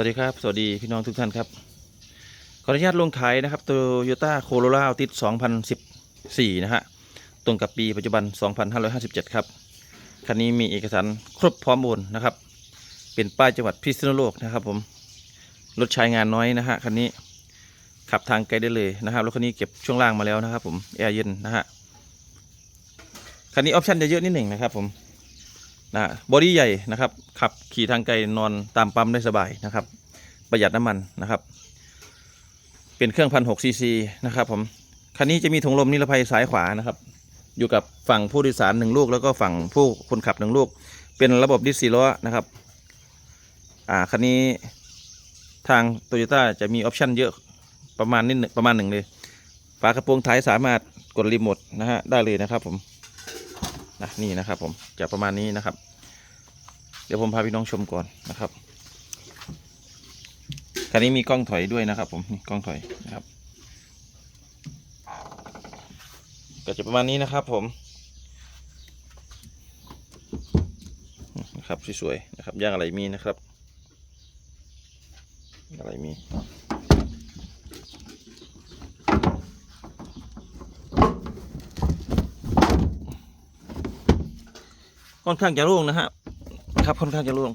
วัสดีครับ สวัสดีพี่น้องทุกท่านครับ ขออนุญาตลงท้ายนะครับโตโยต้าโคโรล่าติด2014 นะฮะ ตรงกับปีปัจจุบัน 2557 ครับ คันนี้มีเอกสารครบพร้อมโอนนะครับ เป็นป้ายจังหวัดพิษณุโลกนะครับผม รถใช้งานน้อยนะฮะคันนี้ขับทางไกลได้เลยนะครับ รถคันนี้เก็บช่วงล่างมาแล้วนะครับผม แอร์เย็นนะฮะ คันนี้ออปชั่นจะเยอะนิดหนึ่งนะครับผม นะบอดี้ใหญ่นะครับ ขับขี่ทางไกลนอนตามปั๊มได้สบายนะครับ ประหยัดน้ำมันนะครับ เป็นเครื่องพันหกซีซีนะครับผมคันนี้จะมีถุงลมนิรภัยซ้ายขวานะครับ อยู่กับฝั่งผู้โดยสารหนึ่งลูก แล้วก็ฝั่งผู้คนขับหนึ่งลูก เป็นระบบดิสซีล้อนะครับอ่าคันนี้ทางโตโยต้าจะมีออปชั่นเยอะประมาณนิดหนึ่งประมาณหนึ่งเลยฝากระโปรงท้ายสามารถกดรีโมทนะฮะได้เลยนะครับผม นะนี่นะครับ ผมจะประมาณนี้นะครับ เดี๋ยวผมพาพี่น้องชมก่อนนะครับคันนี้มีกล้องถอยด้วยนะครับ ผมนี่กล้องถอยนะครับ ก็จะประมาณนี้นะครับ ผมนะครับสวยๆนะครับย่างอะไรมีนะครับ อะไรมี ค่อนข้างจะโล่งนะฮะครับค่อนข้างจะโล่ง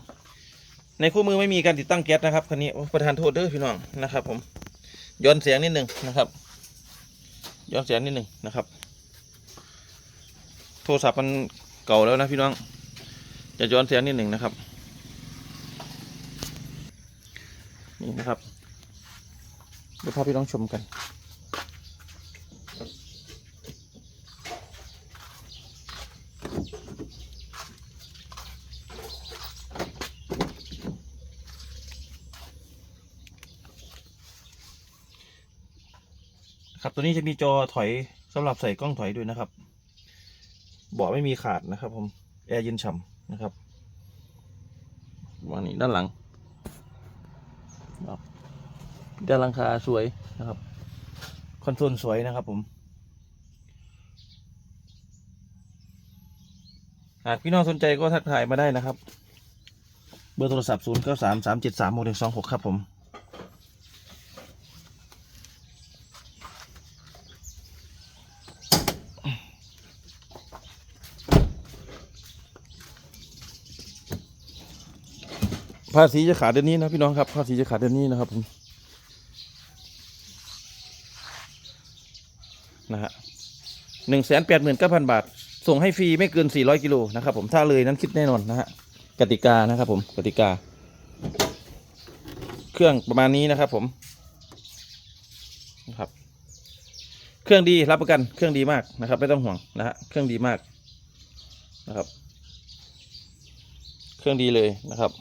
ในคู่มือไม่มีการติดตั้งแก๊สนะครับคันนี้ประธานโทษเด้อพี่น้องนะครับ ผมย้อนเสียงนิดหนึ่งนะครับย้อนเสียงนิดหนึ่งนะครับ โทรศัพท์มันเก่าแล้วนะพี่น้อง จะย้อนเสียงนิดหนึ่งนะครับนี่นะครับเดี๋ยวพาพี่น้องชมกัน ตัวนี้จะมีจอถอยสำหรับใส่กล้องถอยด้วยนะครับเบาะไม่มีขาดนะครับ ผมแอร์เย็นฉ่ำนะครับวางนี้ด้านหลังด้านหลังคาสวยนะครับ คอนโซลสวยนะครับ ผมหากพี่น้องสนใจก็ทักทายมาได้นะครับ เบอร์โทรศัพท์ 0 9 3 3 7 3 6 1 2 6 ครับผม ภาษีจะขาดเดือนนี้นะพี่น้องครับ ภาษีจะขาดเดือนนี้นะครับผมนะฮะหนึ่งแสนแปดหมื่นเก้าพันบาท ส่งให้ฟรีไม่เกินสี่ร้อยกิโลนะครับผมถ้าเลยนั้นคิดแน่นอนนะฮะกติกานะครับผมกติกา เครื่องประมาณนี้นะครับผมนะครับ เครื่องดีรับประกันเครื่องดีมากนะครับ ไม่ต้องห่วงนะฮะเครื่องดีมากนะครับ เครื่องดีเลยนะครับ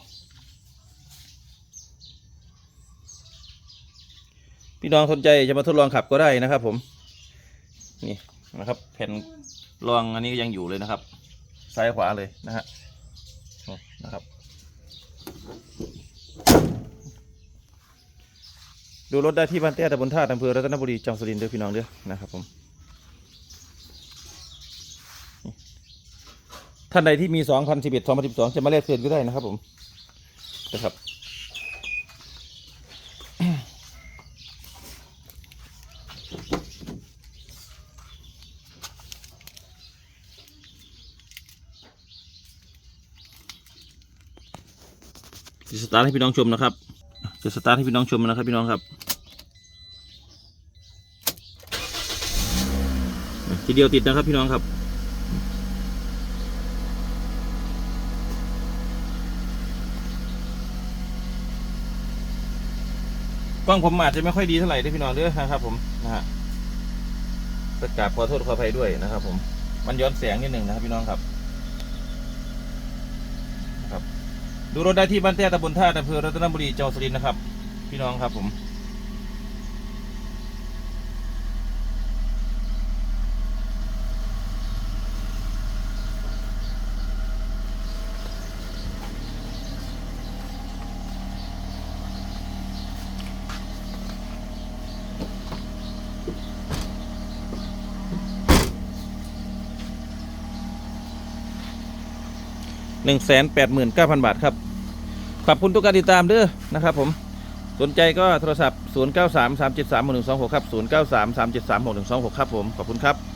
พี่น้องสนใจจะมาทดลองขับก็ได้นะครับ ผม นี่นะครับ แผ่นรองอันนี้ก็ยังอยู่เลยนะครับ ซ้ายขวาเลยนะฮะนะครับ ดูรถได้ที่บ้านเตี้ยตำบลท่าตุอำเภอรัตนบุรีจังหวัดสุรินทร์เด้อพี่น้องเด้อนะครับผมท่านใดที่มี 2011 2012 จะมาเลขเคืนก็ได้นะครับผมนะครับ จะสตาร์ทให้พี่น้องชมนะครับ จะสตาร์ทให้พี่น้องชมนะครับพี่น้องครับ ทีเดียวติดนะครับพี่น้องครับกล้องผมอาจจะไม่ค่อยดีเท่าไหร่ด้วยพี่น้องเด้อนะครับ ผมนะฮะประกาบขอโทษขออภัยด้วยนะครับ ผมมันย้อนแสงนิดหนึ่งนะครับพี่น้องครับ ดูรถได้ที่บ้านแต้ตำบลท่าอำเภอรัตนบุรีจังหวัดสุรินทร์นะครับ พี่น้องครับผม 1 8 9 0 0 0 บาทครับ ขอบคุณทุกการติดตามเด้อนะครับผมสนใจก็โทรศัพท์ 0 9 3 3 7 3 6 1 2 6 ครับ 0 9 3 3 7 3 6 1 2 6 ครับผม ขอบคุณครับ